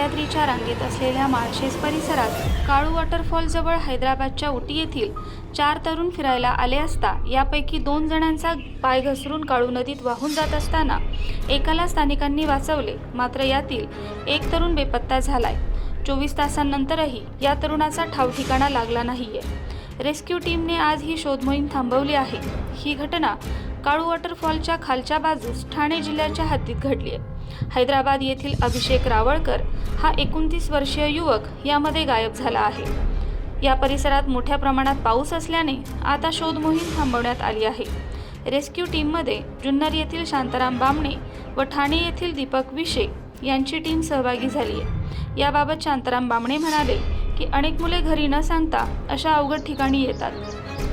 सह्याद्रीच्या रांगेत असलेल्या माळशेज परिसरात काळू वॉटरफॉलजवळ हैदराबादच्या उटी येथील चार तरुण फिरायला आले असता यापैकी दोन जणांचा पाय घसरून काळू नदीत वाहून जात असताना एकाला स्थानिकांनी वाचवले. मात्र यातील एक तरुण बेपत्ता झालाय. चोवीस तासांनंतरही या तरुणाचा ठावठिकाणा लागला नाहीये. रेस्क्यू टीमने आज ही शोधमोहीम थांबवली आहे. ही घटना काळू वॉटरफॉलच्या खालच्या बाजूस ठाणे जिल्ह्याच्या हद्दीत घडली आहे हैदराबाद येथील अभिषेक रावळकर हा एकोणतीस वर्षीय युवक यामध्ये गायब झाला आहे. या परिसरात मोठ्या प्रमाणात पाऊस असल्याने आता शोध मोहीम थांबवण्यात आली आहे. रेस्क्यू टीममध्ये जुन्नर येथील शांताराम बामणे व ठाणे येथील दीपक विशे यांची टीम सहभागी झाली आहे याबाबत शांताराम बामणे म्हणाले की अनेक मुले घरी न सांगता अशा अवघड ठिकाणी येतात.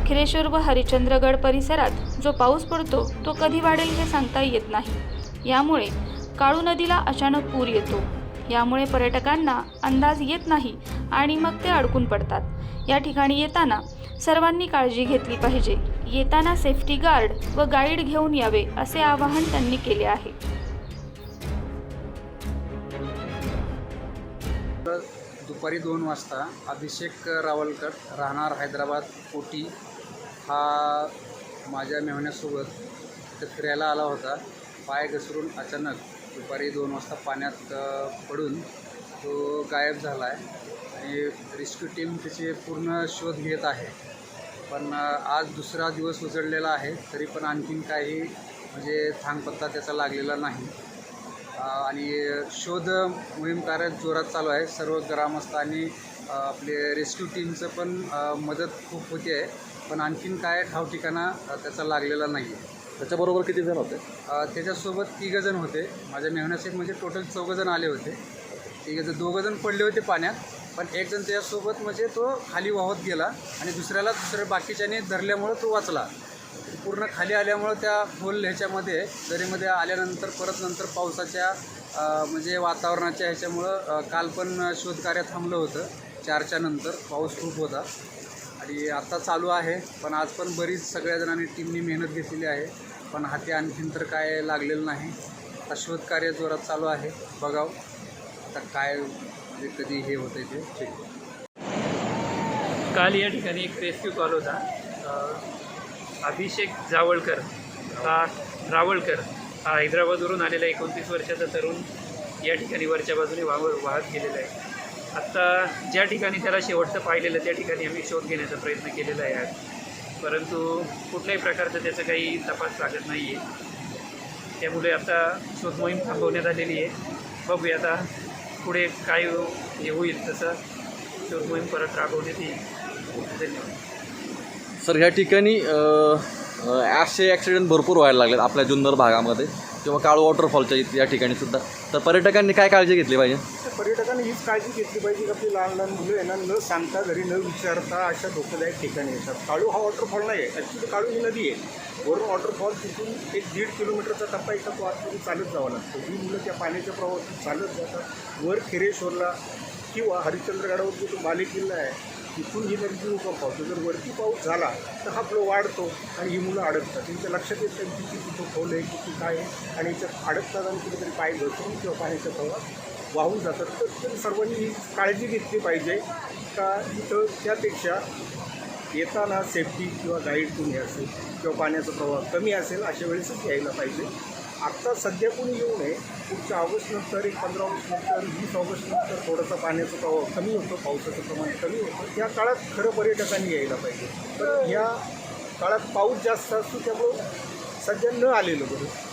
खिरेश्वर व हरिश्चंद्रगड परिसरात जो पाऊस पडतो तो कधी वाढेल हे सांगता येत नाही. यामुळे काळू नदीला अचानक पूर येतो. यामुळे पर्यटकांना अंदाज येत नाही आणि मग ते अडकून पडतात. या ठिकाणी येताना सर्वांनी काळजी घेतली पाहिजे. येताना सेफ्टी गार्ड व गाईड घेऊन यावे असे आवाहन त्यांनी केले आहे. दुपारी दोन वाजता अभिषेक रावलकर राहणार हैदराबाद कोटी हा माझ्या मेहण्यासोबत इथं फिरायला आला होता. पाय घसरून अचानक दुपारी दोन वाजता पाण्यात पडून तो गायब झाला आहे आणि रेस्क्यू टीम त्याचे पूर्ण शोध घेत आहे. पण आज दुसरा दिवस उजळलेला आहे तरी पण आणखीन काही म्हणजे थांगपत्ता त्याचा लागलेला नाही. आणि शोध मोहीम कार्य जोरात चालू आहे. सर्व ग्रामस्थ आणि अ, आपले रेस्क्यू टीमचं पण मदत खूप होते आहे. पण आणखीन काय ठावठिकाणा त्याचा लागलेला नाही आहे. त्याच्याबरोबर किती जण होते? त्याच्यासोबत तिघंजण होते. माझ्या मेहण्याचे म्हणजे टोटल चौघंजण आले होते. तिघंजण दोघंजण पडले होते पाण्यात. पण एक जण त्याच्यासोबत म्हणजे तो खाली वाहत गेला आणि दुसऱ्याला दुसऱ्या बाकीच्याने धरल्यामुळं तो वाचला. पूर्ण खाली आल्यामुळं त्या खोल ह्याच्यामध्ये दरीमध्ये आल्यानंतर परत नंतर पावसाच्या म्हणजे वातावरणाच्या ह्याच्यामुळं काल पण शोधकार्य थांबलं होतं. चारच्या नंतर पाऊस खूप होता. आणि आत्ता चालू आहे पण आज पण बरीच सगळ्या जणांनी टीमनी मेहनत घेतलेली आहे. पण हाती आणखीन तर काय लागलेलं नाही. आता शोधकार्य जोरात चालू आहे. बघाव. आता काय म्हणजे कधी हे होतं ते ठीक काल या ठिकाणी एक रेस्क्यू कॉल होता. अभिषेक जावळकर हा रावळकर हा हैदराबादवरून आलेला एकोणतीस वर्षाचा तरुण या ठिकाणी वरच्या बाजूने वाह वाहत गेलेला आहे. आत्ता ज्या ठिकाणी त्याला शेवटचं पाहिलेलं त्या ठिकाणी आम्ही शोध घेण्याचा प्रयत्न केलेला आहे. आज परंतु कुठल्याही प्रकारचा त्याचं काही तपास लागत नाही आहे त्यामुळे आता शोध मोहीम थांबवण्यात आलेली आहे. बघूया आता पुढे काय हे होईल तसं शोध मोहीम परत राबवण्यात येईल. धन्यवाद. सर ह्या ठिकाणी असे ॲक्सिडेंट भरपूर व्हायला लागलेत आपल्या जुन्नर भागामध्ये किंवा काळू वॉटरफॉलच्या इथे या ठिकाणी सुद्धा. तर पर्यटकांनी काय काळजी घेतली पाहिजे? तर पर्यटकांनी हीच काळजी घेतली पाहिजे की आपली लहान लहान मुलं यांना न सांगता घरी न विचारता अशा धोकादायक ठिकाणी येतात. काळू हा वॉटरफॉल नाही आहे. ॲक्च्युली काळू ही नदी आहे. वरून वॉटरफॉल तिथून एक दीड किलोमीटरचा टप्पा एका तो आतमध्ये चालत जावा लागतो. ही मुलं त्या पाण्याच्या प्रवाहातून चालत जातात. वर खिरेश्वरला किंवा हरिश्चंद्रगडावर जो तो बालेकिल्ला आहे. तिथून ही नदी उगम पावतो. जर वरती पाऊस झाला तर हा फ्लो वाढतो आणि ही मुलं अडकतात. त्यांच्या लक्षात येत नाही की तिथं खोल आहे किती काय आहे. आणि याच्यात अडकतात आणि कुठेतरी पाय घसरून किंवा पाण्याच्या प्रवाहात वाहून जातात. तर सर्वांनी ही काळजी घेतली पाहिजे का इथं त्यापेक्षा येताना सेफ्टी किंवा गाईड तुम्ही असेल किंवा पाण्याचा प्रवाह कमी असेल अशा वेळेसच यायला पाहिजे. आत्ता सध्या कोणी येऊ नये. पुढच्या ऑगस्टनंतर एक पंधरा ऑगस्टनंतर वीस ऑगस्ट नंतर पाण्याचं प्रभाव कमी होतं पावसाचं प्रमाण कमी होतं. या काळात खरं पर्यटकांनी यायला पाहिजे. तर या काळात पाऊस जास्त असतो त्यामुळं सध्या न आलेलं बरं.